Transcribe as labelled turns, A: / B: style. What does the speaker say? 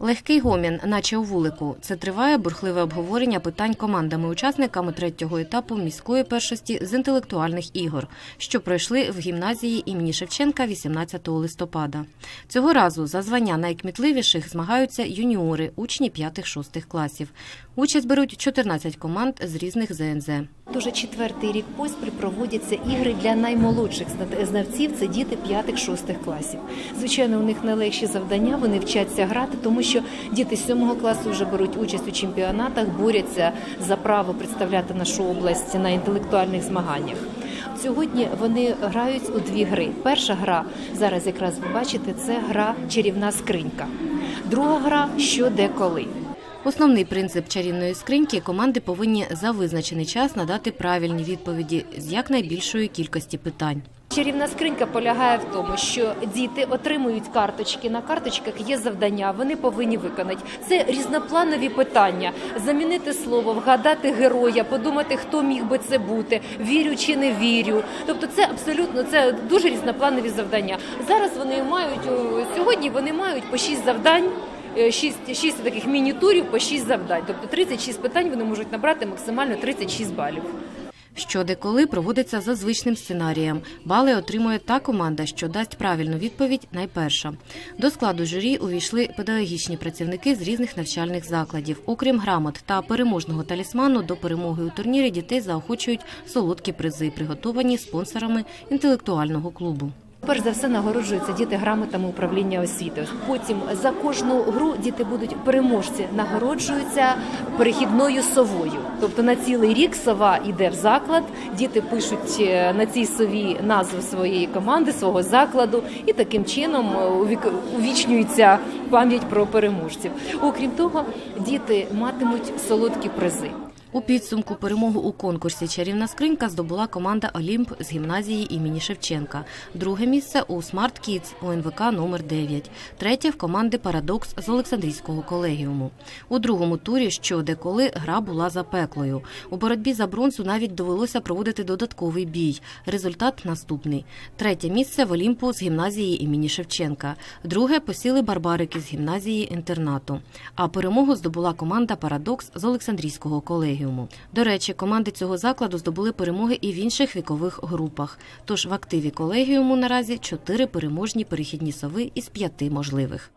A: Легкий гомін, наче у вулику. Це триває бурхливе обговорення питань командами-учасниками третього етапу міської першості з інтелектуальних ігор, що пройшли в гімназії імені Шевченка 18 листопада. Цього разу за звання найкмітливіших змагаються юніори, учні 5-6 класів. Участь беруть 14 команд з різних ЗНЗ.
B: Дуже четвертий рік поспіль проводяться ігри для наймолодших зна- знавців. Це діти 5-6 класів. Звичайно, у них найлегші завдання. Вони вчаться грати, тому що діти 7 класу вже беруть участь у чемпіонатах, борються за право представляти нашу область на інтелектуальних змаганнях. Сьогодні вони грають у дві гри. Перша гра зараз, якраз ви бачите, це гра чарівна скринька. Друга гра що де коли.
A: Основний принцип чарівної скриньки команди повинні за визначений час надати правильні відповіді з якнайбільшої кількості питань.
B: Чарівна скринька полягає в тому, що діти отримують карточки. На карточках є завдання, вони повинні виконати. Це різнопланові питання: замінити слово, вгадати героя, подумати, хто міг би це бути, вірю чи не вірю. Тобто, це абсолютно це дуже різнопланові завдання. Зараз вони мають сьогодні. Вони мають по шість завдань. е, Шість, шість таких міні-турів по шість завдань. Тобто 36 питань вони можуть набрати максимально 36 балів.
A: Що деколи проводиться за звичним сценарієм. Бали отримує та команда, що дасть правильну відповідь найперша. До складу журі увійшли педагогічні працівники з різних навчальних закладів. Окрім грамот та переможного талісману, до перемоги у турнірі дітей заохочують солодкі призи, приготовані спонсорами інтелектуального клубу.
B: Перш за все нагороджуються діти грамотами управління освіти. Потім за кожну гру діти будуть переможці, нагороджуються перехідною совою. Тобто на цілий рік сова йде в заклад. Діти пишуть е, на цій сові назву своєї команди, свого закладу, і таким чином е, увічнюється пам'ять про переможців. Окрім того, діти матимуть солодкі призи.
A: У підсумку перемогу у конкурсі Чарівна скринька здобула команда Олімп з гімназії імені Шевченка. Друге місце у Smart Kids УНВК номер 9 Третє в команди Парадокс з Олександрійського колегіуму. У другому турі що де коли гра була запеклою. У боротьбі за бронзу навіть довелося проводити додатковий бій. Результат наступний: третє місце в Олімпу з гімназії імені Шевченка. Друге посіли барбарики з гімназії інтернату. А перемогу здобула команда Парадокс з Олександрійського колегіуму. До речі, команди цього закладу здобули перемоги і в інших вікових групах. Тож в активі колегіуму наразі чотири переможні перехідні сови із п'яти можливих.